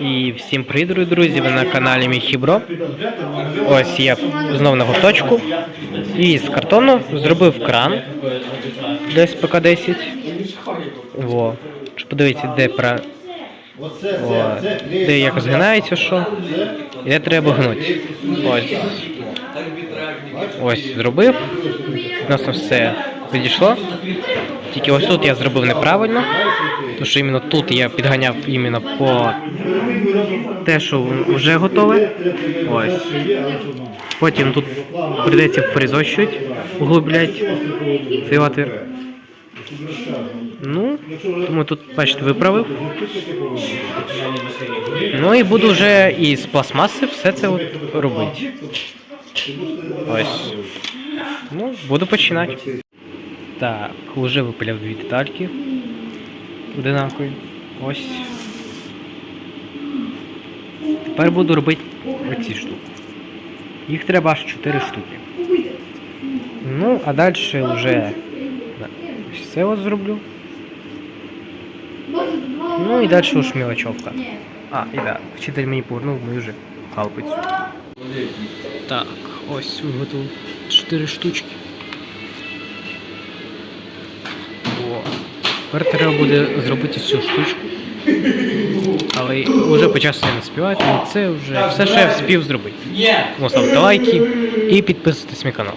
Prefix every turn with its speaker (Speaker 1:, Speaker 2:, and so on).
Speaker 1: І всім привіт, друзі! Ви на каналі Міхібро. Ось я знов на гурточку. І з картону зробив кран десь ПК-10. Во. Щоб подивитися, де про. О, де як згинається, що. Де треба гнути. Ось. Ось зробив. Відносно все підійшло. Тільки ось тут я зробив неправильно. Тому що іменно тут я підганяв іменно по те, що вже готове. Ось. Потім тут прийдеться фрізощуть, углублять цей отвір. Ну, тому тут, бачите, виправив. Ну і буду вже із пластмаси все це от робити. Ось. Ну, буду починати. Так, вже випиляв дві детальки. Одинакові. Ось. Тепер буду робити оці штуки. Їх треба аж 4 штуки. Ну, а далі вже ось це от зроблю. Ну і далі уж мелочовка. А, і да, вчитель мені повернув мою же халпицю. Так, ось виготовив 4 штучки. О. Тепер треба буде зробити цю штучку. Але вже по часу я не співати, але це вже все, що я вспів зробити. Тому ставте лайки і підписуйтесь на мій канал.